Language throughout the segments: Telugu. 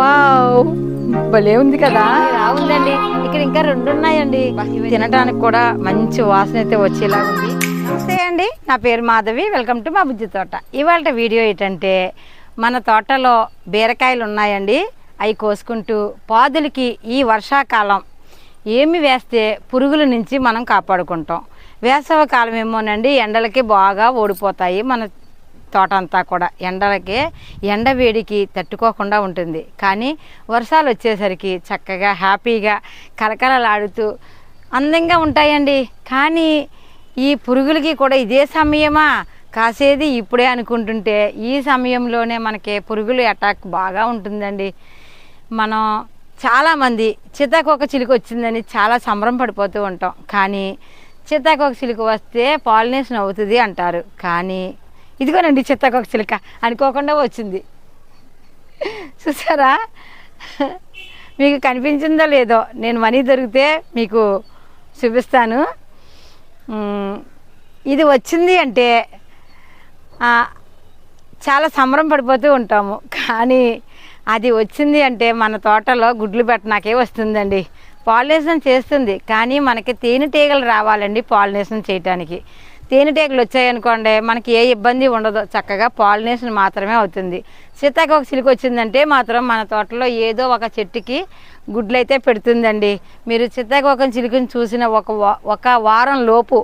వావ్. భలే ఉంది కదా. రావుందండి. ఇక్కడ ఇంకా రెండు ఉన్నాయండి తినడానికి కూడా మంచి వాసన అయితే వచ్చేలా ఉంది. నమస్తే అండి. నా పేరు మాధవి. వెల్కమ్ టు మా బుజ్జి తోట. ఇవాళ వీడియో ఏంటంటే మన తోటలో బీరకాయలు ఉన్నాయండి. అవి కోసుకుంటూ పాదులకి ఈ వర్షాకాలం ఏమి వేస్తే పురుగుల నుంచి మనం కాపాడుకుంటాం. వేసవ కాలం ఏమోనండి ఎండలకి బాగా ఓడిపోతాయి. మన తోట అంతా కూడా ఎండలకి ఎండ వేడికి తట్టుకోకుండా ఉంటుంది. కానీ వర్షాలు వచ్చేసరికి చక్కగా హ్యాపీగా కలకలలాడుతూ అందంగా ఉంటాయండి. కానీ ఈ పురుగులకి కూడా ఇదే సమయమా? కాసేది ఇప్పుడే అనుకుంటుంటే ఈ సమయంలోనే మనకి పురుగులు అటాక్ బాగా ఉంటుందండి. మనం చాలామంది సీతాకోక చిలుక వచ్చిందని చాలా సంబరం పడిపోతూ ఉంటాం. కానీ సీతాకోక చిలుక వస్తే పాలినేషన్ అవుతుంది అంటారు. కానీ ఇదిగోనండి చిత్తకొక చిలుక అనుకోకుండా వచ్చింది. చూసారా? మీకు కనిపించిందో లేదో నేను మనీ దొరికితే మీకు చూపిస్తాను. ఇది వచ్చింది అంటే చాలా సంబరం పడిపోతూ ఉంటాము. కానీ అది వచ్చింది అంటే మన తోటలో గుడ్లు పెట్టనాకే వస్తుందండి. పాలినేషన్ చేస్తుంది. కానీ మనకి తేనెటీగలు రావాలండి పాలినేషన్ చేయటానికి. తేనెటీగలు వచ్చాయనుకోండి మనకి ఏ ఇబ్బంది ఉండదు. చక్కగా పాలినేషన్ మాత్రమే అవుతుంది. సీతాకోక చిలుక వచ్చిందంటే మాత్రం మన తోటలో ఏదో ఒక చెట్టుకి గుడ్లు అయితే పెడుతుందండి. మీరు సీతాకోకం చిలుకని చూసిన ఒక ఒక వారం లోపు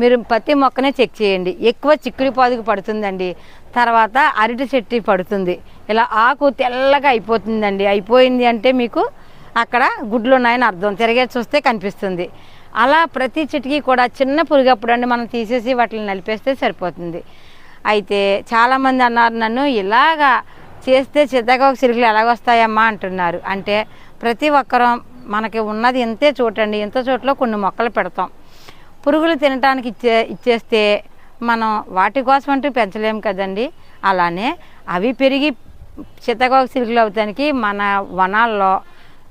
మీరు ప్రతి మొక్కనే చెక్ చేయండి. ఎక్కువ చిక్కుడు పాదుకు పడుతుందండి. తర్వాత అరటి చెట్టు పడుతుంది. ఇలా ఆకు తెల్లగా అయిపోతుందండి. అయిపోయింది అంటే మీకు అక్కడ గుడ్లు ఉన్నాయని అర్థం. తిరిగే చూస్తే కనిపిస్తుంది. అలా ప్రతి చెట్టుకి కూడా చిన్న పురుగప్పుడు అండి మనం తీసేసి వాటిని నలిపేస్తే సరిపోతుంది. అయితే చాలామంది అన్నారు నన్ను ఇలాగా చేస్తే చిత్తగోక చిలుకలు ఎలాగొస్తాయమ్మా? అంటున్నారు. అంటే ప్రతి ఒక్కరం మనకి ఉన్నది ఇంతే చూడండి ఇంత చోట్ల కొన్ని మొక్కలు పెడతాం. పురుగులు తినడానికి ఇచ్చే ఇచ్చేస్తే మనం వాటి కోసం అంటూ పెంచలేము కదండి. అలానే అవి పెరిగి చిత్తగోక చిలుకలు అవుతానికి మన వనాల్లో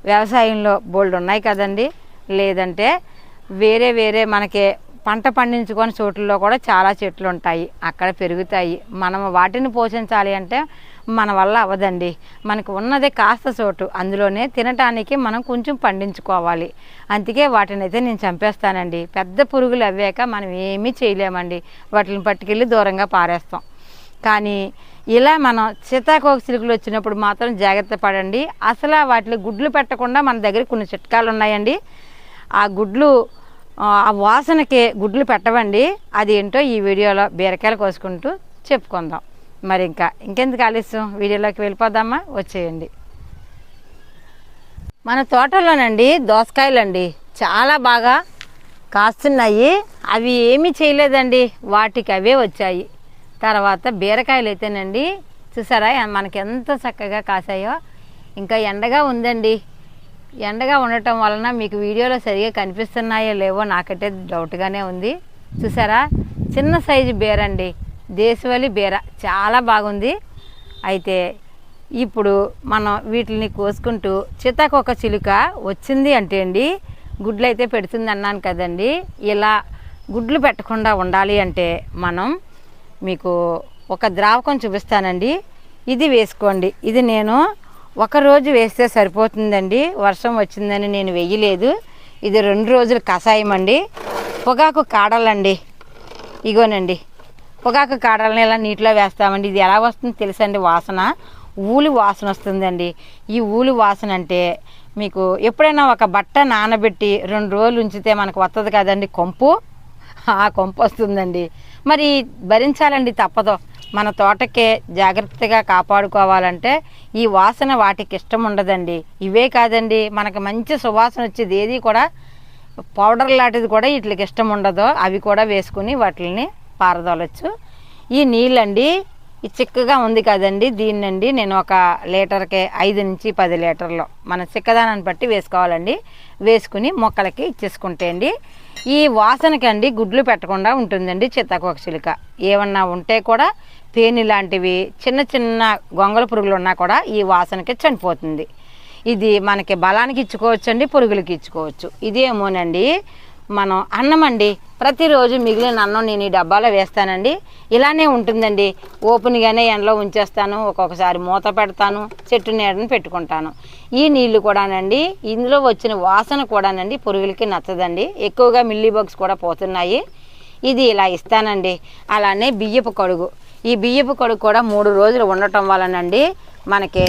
వ్యవసాయంలో బోల్డ్ ఉన్నాయి కదండి. లేదంటే వేరే వేరే మనకి పంట పండించుకొని చోట్లలో కూడా చాలా చెట్లు ఉంటాయి అక్కడ పెరుగుతాయి. మనం వాటిని పోషించాలి అంటే మన వల్ల అవ్వదండి. మనకు ఉన్నదే కాస్త చోటు. అందులోనే తినటానికి మనం కొంచెం పండించుకోవాలి. అందుకే వాటిని అయితే నేను చంపేస్తానండి. పెద్ద పురుగులు అవ్వాక మనం ఏమీ చేయలేమండి. వాటిని పట్టుకెళ్ళి దూరంగా పారేస్తాం. కానీ ఇలా మనం సీతాకోక చిలుకలు వచ్చినప్పుడు మాత్రం జాగ్రత్త పడండి. అసలు వాటిని గుడ్లు పెట్టకుండా మన దగ్గర కొన్ని చిట్కాలు ఉన్నాయండి ఆ గుడ్లు ఆ వాసనకి గుడ్లు పెట్టవండి. ఏంటో ఈ వీడియోలో బీరకాయలు కోసుకుంటూ చెప్పుకుందాం. మరి ఇంకా ఇంకెందుకు ఆలస్యం? వీడియోలోకి వెళ్ళిపోదామా? వచ్చేయండి. మన తోటలోనండి దోసకాయలండి. చాలా బాగా కాస్తున్నాయి. అవి ఏమీ చేయలేదండి. వాటికి అవే వచ్చాయి. తర్వాత బీరకాయలు అయితేనండి. చూసారా? మనకి ఎంత చక్కగా కాసాయో. ఇంకా ఎండగా ఉందండి. ఎండగా ఉండటం వలన మీకు వీడియోలో సరిగా కనిపిస్తున్నాయో లేవో నాకైతే డౌట్గానే ఉంది. చూసారా? చిన్న సైజు బీర అండి. దేశవాళీ బీర. చాలా బాగుంది. అయితే ఇప్పుడు మనం వీటిని కోసుకుంటూ చితాకొక చిలుక వచ్చింది అంటే అండి గుడ్లు అయితే పెడుతుంది అన్నాను కదండి. ఇలా గుడ్లు పెట్టకుండా ఉండాలి అంటే మనం మీకు ఒక ద్రావకం చూపిస్తానండి. ఇది వేసుకోండి. ఇది నేను ఒక రోజు వేస్తే సరిపోతుందండి. వర్షం వచ్చిందని నేను వెయ్యలేదు ఇది రెండు రోజులు కషాయం అండి పొగాకు కాడలండి. ఇగోనండి. పొగాకు కాడలని ఇలా నీటిలో వేస్తామండి. ఇది ఎలా వస్తుందో తెలుసండి వాసన. ఊలి వాసన వస్తుందండి. ఈ ఊలి వాసన అంటే మీకు ఎప్పుడైనా ఒక బట్ట నానబెట్టి రెండు రోజులు ఉంచితే మనకు వస్తుంది కదండి కొంపు. ఆ కొంపు వస్తుందండి. మరి భరించాలండి తప్పదు. మన తోటకే జాగ్రత్తగా కాపాడుకోవాలంటే ఈ వాసన వాటికి ఇష్టం ఉండదండి. ఇవే కాదండి మనకి మంచి సువాసన వచ్చేది ఏది కూడా పౌడర్ లాంటిది కూడా వీటికి ఇష్టం ఉండదు అవి కూడా వేసుకుని వాటిని పారదోలచ్చు. ఈ నీళ్ళండి ఈ చిక్కగా ఉంది కదండి దీన్నండి నేను ఒక లీటర్కి ఐదు నుంచి పది లీటర్లు మన చిక్కదానాన్ని బట్టి వేసుకోవాలండి. వేసుకుని మొక్కలకి ఇచ్చేసుకుంటే అండి. ఈ వాసనకండి గుడ్లు పెట్టకుండా ఉంటుందండి చిత్తకొక చిలుక. ఏమన్నా ఉంటే కూడా తేనె లాంటివి చిన్న చిన్న గొంగళ పురుగులు ఉన్నా కూడా ఈ వాసనకి చనిపోతుంది. ఇది మనకి బలానికి ఇచ్చుకోవచ్చు అండి పురుగులకి ఇచ్చుకోవచ్చు. ఇదేమోనండి మనం అన్నం అండి ప్రతిరోజు మిగిలిన అన్నం నేను ఈ డబ్బాలో వేస్తానండి. ఇలానే ఉంటుందండి ఓపెన్గానే ఎండలో ఉంచేస్తాను ఒక్కొక్కసారి మూత పెడతాను చెట్టు నీడని పెట్టుకుంటాను. ఈ నీళ్ళు కూడానండి ఇందులో వచ్చిన వాసన కూడానండి పురుగులకి నచ్చదండి. ఎక్కువగా మిల్లీ బగ్స్ కూడా పోతున్నాయి. ఇది ఇలా ఇస్తానండి. అలానే బియ్యపు కడుగు. ఈ బియ్యపు కడుగు కూడా మూడు రోజులు ఉండటం వలనండి మనకి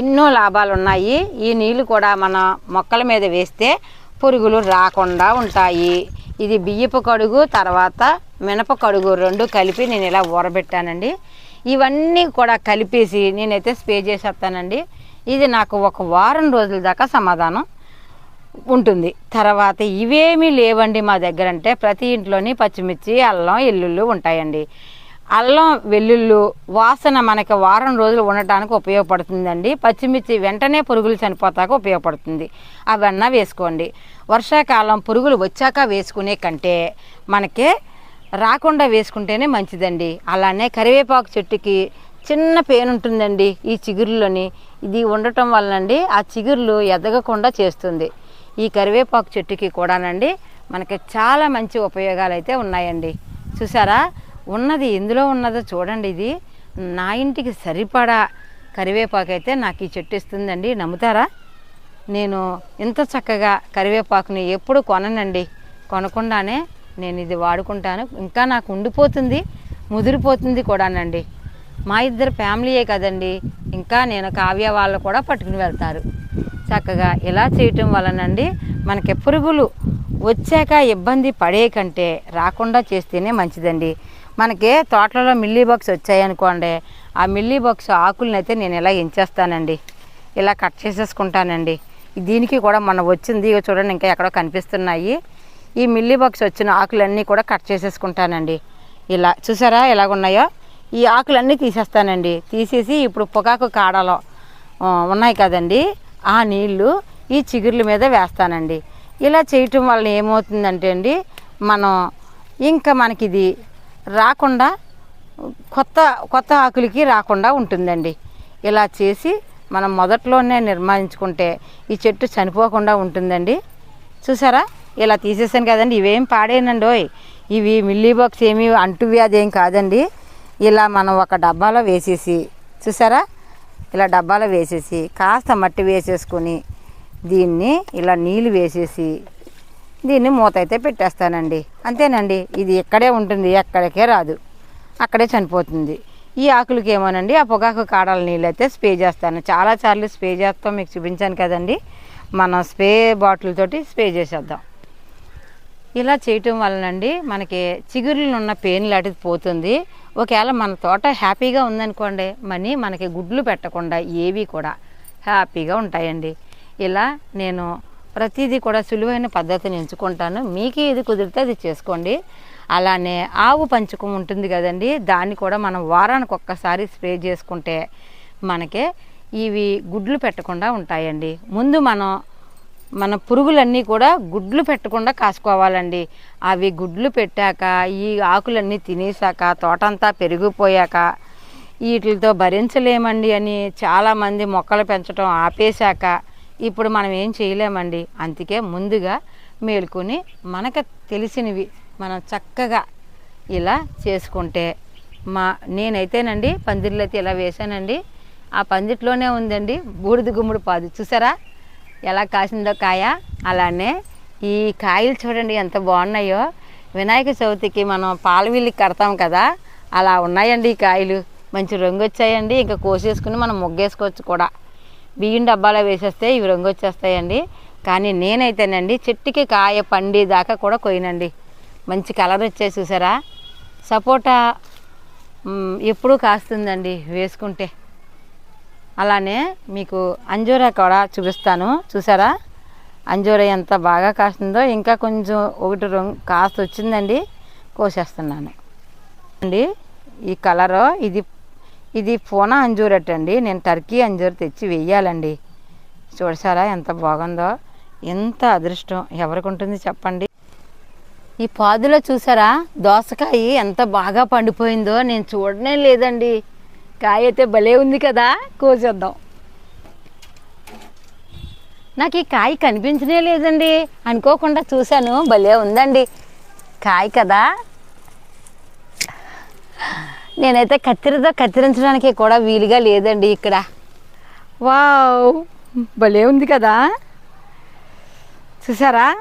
ఎన్నో లాభాలు ఉన్నాయి ఈ నీళ్ళు కూడా మన మొక్కల మీద వేస్తే పురుగులు రాకుండా ఉంటాయి. ఇది బియ్యపు కడుగు తర్వాత మినప కడుగు రెండు కలిపి నేను ఇలా ఊరబెట్టానండి. ఇవన్నీ కూడా కలిపేసి నేనైతే స్ప్రే చేసేస్తానండి. ఇది నాకు ఒక వారం రోజుల దాకా సమాధానం ఉంటుంది. తర్వాత ఇవేమీ లేవండి మా దగ్గర అంటే ప్రతి ఇంట్లోని పచ్చిమిర్చి అల్లం ఎల్లుళ్ళు ఉంటాయండి. అల్లం వెల్లుల్లు వాసన మనకి వారం రోజులు ఉండటానికి ఉపయోగపడుతుందండి. పచ్చిమిర్చి వెంటనే పురుగులు చనిపోతాక ఉపయోగపడుతుంది. అవన్నీ వేసుకోండి. వర్షాకాలం పురుగులు వచ్చాక వేసుకునే కంటే మనకి రాకుండా వేసుకుంటేనే మంచిదండి. అలానే కరివేపాకు చెట్టుకి చిన్న పేను ఉంటుందండి ఈ చిగురులోని. ఇది ఉండటం వల్లండి ఆ చిగుర్లు ఎదగకుండా చేస్తుంది. ఈ కరివేపాకు చెట్టుకి కూడానండి మనకి చాలా మంచి ఉపయోగాలు అయితే ఉన్నాయండి. చూసారా? ఉన్నది ఎందులో ఉన్నదో చూడండి ఇది. నా ఇంటికి సరిపడా కరివేపాకు అయితే నాకు ఈ చెట్టు ఇస్తుందండి. నమ్ముతారా? నేను ఇంత చక్కగా కరివేపాకుని ఎప్పుడు కొననండి. కొనకుండానే నేను ఇది వాడుకుంటాను. ఇంకా నాకు ఉండిపోతుంది ముదిరిపోతుంది కూడానండి. మా ఇద్దరు ఫ్యామిలీయే కదండి. ఇంకా నేను కావ్య వాళ్ళు కూడా పట్టుకుని వెళ్తారు. చక్కగా ఇలా చేయటం వలనండి మనకి పురుగులు వచ్చాక ఇబ్బంది పడే కంటే రాకుండా చేస్తేనే మంచిదండి. మనకి తోటలలో మిల్లీ బాక్స్ వచ్చాయనుకోండి ఆ మిల్లీ బాక్స్ ఆకులను అయితే నేను ఇలా ఎంచేస్తానండి. ఇలా కట్ చేసేసుకుంటానండి. దీనికి కూడా మన వచ్చింది చూడండి ఇంకా ఎక్కడో కనిపిస్తున్నాయి. ఈ మిల్లీ బాక్స్ వచ్చిన ఆకులన్నీ కూడా కట్ చేసేసుకుంటానండి. ఇలా చూసారా ఎలాగున్నాయో ఈ ఆకులన్నీ తీసేస్తానండి. తీసేసి ఇప్పుడు పొగాకు కాడలో ఉన్నాయి కదండి ఆ నీళ్ళు ఈ చిగుర్ల మీద వేస్తానండి. ఇలా చేయటం వల్ల ఏమవుతుందంటే అండి మనం ఇంకా మనకి ఇది రాకుండా కొత్త కొత్త ఆకులకి రాకుండా ఉంటుందండి. ఇలా చేసి మనం మొదట్లోనే నిర్మాణించుకుంటే ఈ చెట్టు చనిపోకుండా ఉంటుందండి. చూసారా? ఇలా తీసేసాను కదండి. ఇవేం పాడేనండి ఓయ్ ఇవి మిల్లీ బాక్స్ ఏమి అంటువ్యాధి ఏం కాదండి. ఇలా మనం ఒక డబ్బాలో వేసేసి చూసారా? ఇలా డబ్బాలో వేసేసి కాస్త మట్టి వేసేసుకొని దీన్ని ఇలా నీళ్ళు వేసేసి దీన్ని మూత అయితే పెట్టేస్తానండి. అంతేనండి ఇది ఇక్కడే ఉంటుంది ఎక్కడికే రాదు. అక్కడే చనిపోతుంది. ఈ ఆకులకి ఏమోనండి ఆ పొగాకు కాడల నీళ్ళు అయితే స్ప్రే చేస్తాను. చాలా సార్లు స్ప్రే చేస్తాం మీకు చూపించాను కదండి. మనం స్ప్రే బాటిల్ తోటి స్ప్రే చేసేద్దాం. ఇలా చేయటం వలనండి మనకి చిగురులు ఉన్న పెయిన్ లాంటిది పోతుంది. ఒకవేళ మన తోట హ్యాపీగా ఉందనుకోండి మనీ మనకి గుడ్లు పెట్టకుండా ఏవి కూడా హ్యాపీగా ఉంటాయండి. ఇలా నేను ప్రతిదీ కూడా సులువైన పద్ధతిని ఎంచుకుంటాను. మీకు ఏది కుదిరితే అది చేసుకోండి. అలానే ఆవు పంచకం ఉంటుంది కదండి దాన్ని కూడా మనం వారానికి ఒక్కసారి స్ప్రే చేసుకుంటే మనకి ఇవి గుడ్లు పెట్టకుండా ఉంటాయండి. ముందు మనం మన పురుగులన్నీ కూడా గుడ్లు పెట్టకుండా కాసుకోవాలండి. అవి గుడ్లు పెట్టాక ఈ ఆకులన్నీ తినేసాక తోటంతా పెరిగిపోయాక వీటితో భరించలేమండి అని చాలామంది మొక్కలు పెంచడం ఆపేశాక ఇప్పుడు మనం ఏం చేయలేమండి. అందుకే ముందుగా మేలుకొని మనకు తెలిసినవి మనం చక్కగా ఇలా చేసుకుంటే మా నేనైతేనండి పందిర్లు అయితే ఇలా వేసానండి ఆ పందిట్లోనే ఉందండి బూడిద గుమ్మడి పాదు. చూసారా? ఎలా కాసిందో కాయ? అలానే ఈ కాయలు చూడండి ఎంత బాగున్నాయో. వినాయక చవితికి మనం పాలవిల్లి కడతాం కదా అలా ఉన్నాయండి ఈ కాయలు. మంచి రంగు వచ్చాయండి ఇంకా కోసేసుకుని మనం ముగ్గేసుకోవచ్చు కూడా. బియ్యం డబ్బాలో వేసేస్తే ఇవి రంగు వచ్చేస్తాయండి. కానీ నేనైతేనండి చెట్టుకి కాయ పండి దాకా కూడా కొయ్యనండి. మంచి కలర్ వచ్చాయి చూసారా? సపోటా ఎప్పుడూ కాస్తుందండి వేసుకుంటే. అలానే మీకు అంజూరా కూడా చూపిస్తాను. చూసారా? అంజూరా ఎంత బాగా కాస్తుందో ఇంకా కొంచెం ఒకటి రంగు కాస్త వచ్చిందండి కోసేస్తున్నాను. అండి ఈ కలరు ఇది ఇది పూనా అంజూరట్ అండి నేను టర్కీ అంజూరు తెచ్చి వెయ్యాలండి. చూడసారా ఎంత బాగుందో ఎంత అదృష్టం. ఎవరికి ఉంటుంది చెప్పండి. ఈ పాదులో చూసారా దోసకాయ ఎంత బాగా పండిపోయిందో నేను చూడనే లేదండి. కాయ అయితే భలే ఉంది కదా కోసేద్దాం. నాకు ఈ కాయ కనిపించనే లేదండి. అనుకోకుండా చూశాను భలే ఉందండి. కాయ కదా నేనైతే కత్తిరితో కత్తిరించడానికి కూడా వీలుగా లేదండి ఇక్కడ. వావ్ భలే ఉంది కదా. చూసారా?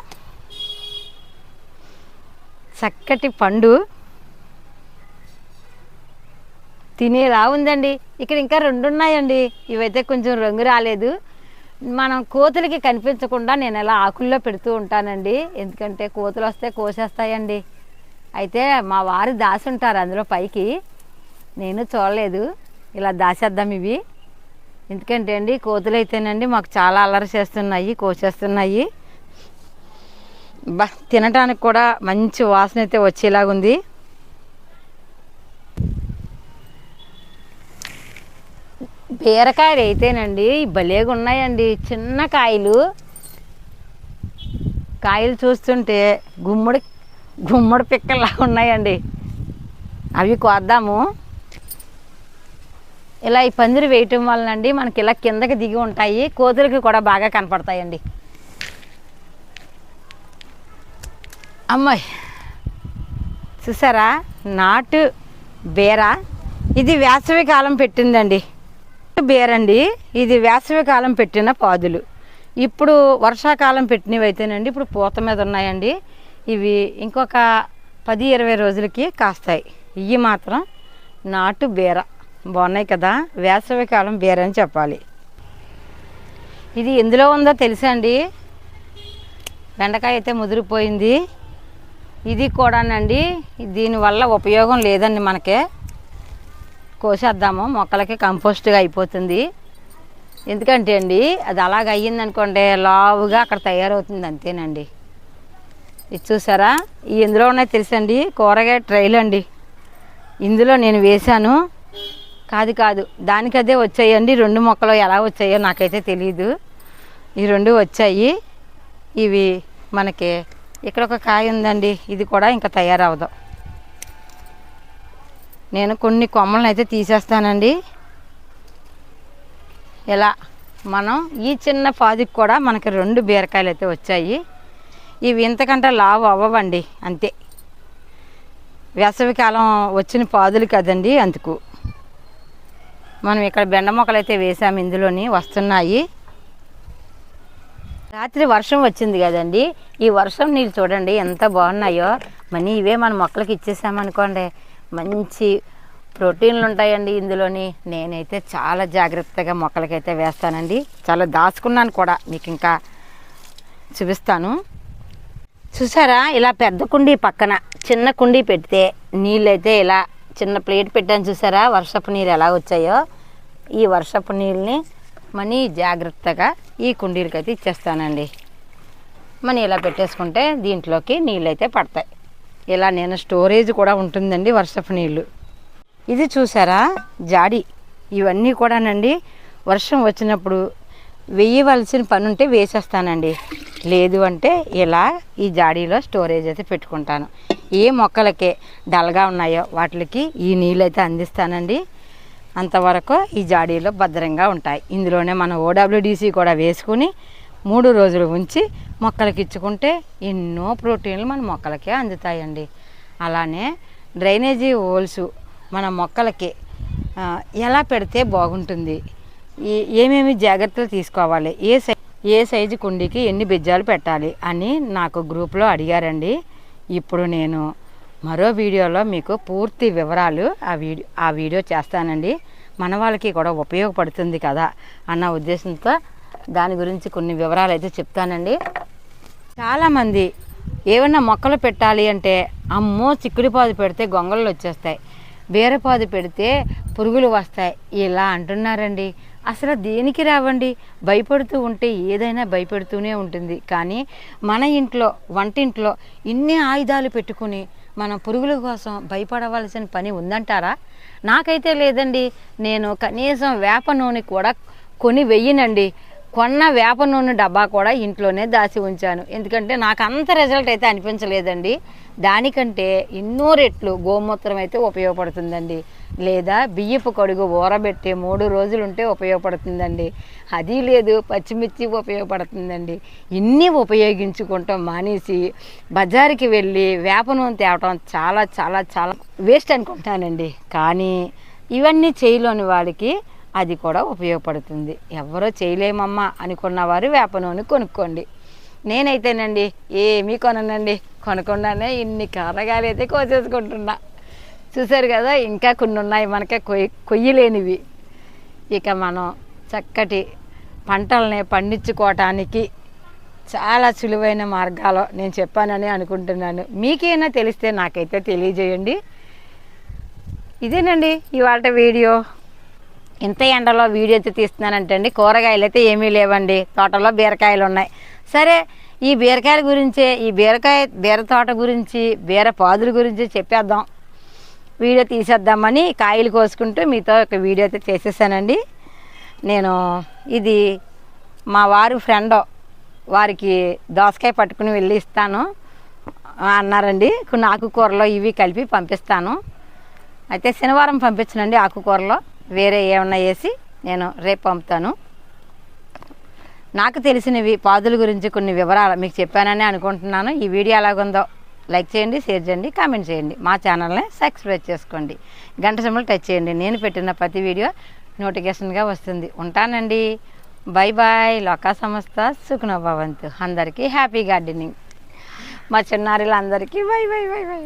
చక్కటి పండు. తినేలా ఉందండి ఇక్కడ ఇంకా రెండు ఉన్నాయండి ఇవైతే కొంచెం రంగు రాలేదు. మనం కోతులకి కనిపించకుండా నేను ఎలా ఆకుల్లో పెడుతూ ఉంటానండి. ఎందుకంటే కోతులు వస్తే కోసేస్తాయండి. అయితే మా వారు దాసి ఉంటారు అందులో పైకి. నేను చూడలేదు. ఇలా దాసేద్దాం ఇవి. ఎందుకంటే అండి కోతులు అయితేనండి మాకు చాలా అల్లరి చేస్తున్నాయి కోసేస్తున్నాయి. బా తినడానికి కూడా మంచి వాసన అయితే వచ్చేలాగుంది బీరకాయలు అయితేనండి భలేగా ఉన్నాయండి చిన్న కాయలు. కాయలు చూస్తుంటే గుమ్మడి గుమ్మడి పిక్కల్లా ఉన్నాయండి. అవి కోద్దాము. ఇలా ఈ పందిరి వేయటం వలనండి మనకి ఇలా కిందకి దిగి ఉంటాయి. కోతులకి కూడా బాగా కనపడతాయండి. అమ్మాయి చూసారా? నాటు బేర. ఇది వేసవి కాలం పెట్టిందండి. బేరండి. ఇది వేసవి కాలం పెట్టిన పాదులు. ఇప్పుడు వర్షాకాలం పెట్టినవి అయితేనండి ఇప్పుడు పూత మీద ఉన్నాయండి. ఇవి ఇంకొక పది ఇరవై రోజులకి కాస్తాయి. ఇవి మాత్రం నాటు బీర. బాగున్నాయి కదా? వేసవి కాలం బీర అని చెప్పాలి. ఇది ఎందులో ఉందో తెలుసా అండి బెండకాయ అయితే ముదిరిపోయింది. ఇది కూడానండి దీనివల్ల ఉపయోగం లేదండి మనకే. కోసేద్దాము మొక్కలకి కంపోస్ట్గా అయిపోతుంది. ఎందుకంటే అండి అది అలాగ అయ్యిందనుకోండి లావుగా అక్కడ తయారవుతుంది అంతేనండి. ఇది చూసారా? ఈ ఇందులో ఉన్నాయి తెలుసండి? కూరగాయ ట్రైలు అండి ఇందులో నేను వేశాను. కాదు కాదు. దానికదే వచ్చాయండి. రెండు మొక్కలు ఎలా వచ్చాయో నాకైతే తెలియదు ఈ రెండు వచ్చాయి. ఇవి మనకి ఇక్కడ ఒక కాయ ఉందండి. ఇది కూడా ఇంకా తయారవదు నేను కొన్ని కొమ్మలను అయితే తీసేస్తానండి. ఇలా మనం ఈ చిన్న పాదికి కూడా మనకి రెండు బీరకాయలు అయితే వచ్చాయి. ఇవి ఇంతకంటే లావు అవ్వవండి. అంతే. వేసవికాలం వచ్చిన పాదులు కదండి అందుకు. మనం ఇక్కడ బెండ మొక్కలు అయితే వేసాము ఇందులోని వస్తున్నాయి. రాత్రి వర్షం వచ్చింది కదండి. ఈ వర్షం నీళ్ళు చూడండి ఎంత బాగున్నాయో. మనీ ఇవే మన మొక్కలకి ఇచ్చేసామనుకోండి మంచి ప్రోటీన్లు ఉంటాయండి ఇందులోని. నేనైతే చాలా జాగ్రత్తగా మొక్కలకైతే వేస్తానండి. చాలా దాచుకున్నాను కూడా మీకు ఇంకా చూపిస్తాను. చూసారా? ఇలా పెద్ద కుండీ పక్కన చిన్న కుండీ పెడితే నీళ్ళైతే ఇలా చిన్న ప్లేట్ పెట్టాను చూసారా? వర్షపు నీరు ఎలా వచ్చాయో. ఈ వర్షపు నీళ్ళని మనీ జాగ్రత్తగా ఈ కుండీలకి అయితే ఇచ్చేస్తానండి. మనీ ఇలా పెట్టేసుకుంటే దీంట్లోకి నీళ్ళు అయితే పడతాయి. ఇలా నేను స్టోరేజ్ కూడా ఉంటుందండి వర్షపు నీళ్ళు. ఇది చూసారా? జాడి. ఇవన్నీ కూడానండి. వర్షం వచ్చినప్పుడు వేయవలసిన పని ఉంటే వేసేస్తానండి. లేదు అంటే ఇలా ఈ జాడీలో స్టోరేజ్ అయితే పెట్టుకుంటాను. ఏ మొక్కలకి డల్గా ఉన్నాయో వాటికి ఈ నీళ్ళు అయితే అందిస్తానండి. అంతవరకు ఈ జాడీలో భద్రంగా ఉంటాయి. ఇందులోనే మనం ఓడబ్ల్యూడిసి కూడా వేసుకుని మూడు రోజులు ఉంచి మొక్కలకి ఇచ్చుకుంటే ఎన్నో ప్రోటీన్లు మన మొక్కలకే అందుతాయండి. అలానే డ్రైనేజీ హోల్స్ మన మొక్కలకి ఎలా పెడితే బాగుంటుంది? ఏమేమి జాగ్రత్తలు తీసుకోవాలి? ఏ సై ఏ సైజు కుండీకి ఎన్ని బిజ్జాలు పెట్టాలి అని నాకు గ్రూప్లో అడిగారండి. ఇప్పుడు నేను మరో వీడియోలో మీకు పూర్తి వివరాలు ఆ వీడియో ఆ వీడియో చేస్తానండి. మన వాళ్ళకి కూడా ఉపయోగపడుతుంది కదా అన్న ఉద్దేశంతో దాని గురించి కొన్ని వివరాలు అయితే చెప్తానండి. చాలామంది ఏమన్నా మొక్కలు పెట్టాలి అంటే అమ్మో చిక్కుడిపాదు పెడితే గొంగళ్ళు వచ్చేస్తాయి బీరపాదు పెడితే పురుగులు వస్తాయి ఇలా అంటున్నారండి. అసలు దేనికి రావండి? భయపడుతూ ఉంటే ఏదైనా భయపెడుతూనే ఉంటుంది. కానీ మన ఇంట్లో వంటింట్లో ఇన్ని ఆయుధాలు పెట్టుకుని మనం పురుగుల కోసం భయపడవలసిన పని ఉందంటారా? నాకైతే లేదండి. నేను కనీసం వేప నూనె కూడా కొని వెయ్యనండి. కొన్న వేప నూనె డబ్బా కూడా ఇంట్లోనే దాచి ఉంచాను. ఎందుకంటే నాకు అంత రిజల్ట్ అయితే అనిపించలేదండి. దానికంటే ఎన్నో రెట్లు గోమూత్రం అయితే ఉపయోగపడుతుందండి. లేదా బియ్యపు కడుగు ఊరబెట్టి మూడు రోజులు ఉంటే ఉపయోగపడుతుందండి. అది లేదు పచ్చిమిర్చి ఉపయోగపడుతుందండి. ఇన్ని ఉపయోగించుకుంటాం మానేసి బజారుకి వెళ్ళి వేప నూనె తేవటం చాలా చాలా చాలా వేస్ట్ అనుకుంటానండి. కానీ ఇవన్నీ చేయలేని వాళ్ళకి అది కూడా ఉపయోగపడుతుంది. ఎవరో చేయలేమమ్మా అనుకున్నవారు వేప నూనె కొనుక్కోండి. నేనైతేనండి ఏమీ కొననండి. కొనకుండానే ఇన్ని కారగాలు అయితే కోసేసుకుంటున్నా. చూసారు కదా ఇంకా కొన్ని ఉన్నాయి మనకే కొయ్యి కొయ్యలేనివి. ఇక మనం చక్కటి పంటల్ని పండించుకోవటానికి చాలా సులువైన మార్గాలు నేను చెప్పానని అనుకుంటున్నాను. మీకేనా తెలిస్తే నాకైతే తెలియజేయండి. ఇదేనండి ఇవాళ వీడియో. ఇంత ఎండలో వీడియో అయితే తీస్తున్నానంటే అండి కూరగాయలు అయితే ఏమీ లేవండి తోటలో బీరకాయలు ఉన్నాయి. సరే ఈ బీరకాయల గురించే ఈ బీరకాయ బీర తోట గురించి బీర పాదుల గురించి చెప్పేద్దాం. వీడియో తీసేద్దామని కాయలు కోసుకుంటూ మీతో ఒక వీడియో అయితే చేసేసానండి. నేను ఇది మా వారి ఫ్రెండ్ వారికి దోసకాయ పట్టుకుని వెళ్ళి ఇస్తాను అన్నారండి. కొన్ని ఆకుకూరలో ఇవి కలిపి పంపిస్తాను. అయితే శనివారం పంపించనండి ఆకుకూరలో వేరే ఏమన్నా వేసి నేను రేపు పంపుతాను. నాకు తెలిసినవి పాదుల గురించి కొన్ని వివరాలు మీకు చెప్పానని అనుకుంటున్నాను. ఈ వీడియో ఎలాగుందో లైక్ చేయండి షేర్ చేయండి కామెంట్ చేయండి. మా ఛానల్ని సబ్స్క్రైబ్ చేసుకోండి. గంట సింబల్ టచ్ చేయండి. నేను పెట్టిన ప్రతి వీడియో నోటిఫికేషన్గా వస్తుంది. ఉంటానండి. బై బాయ్ లోకా సంస్థ సుఖనభవంతు. అందరికీ హ్యాపీ గార్డెనింగ్. మా చిన్నారులందరికీ బై బై బై బై.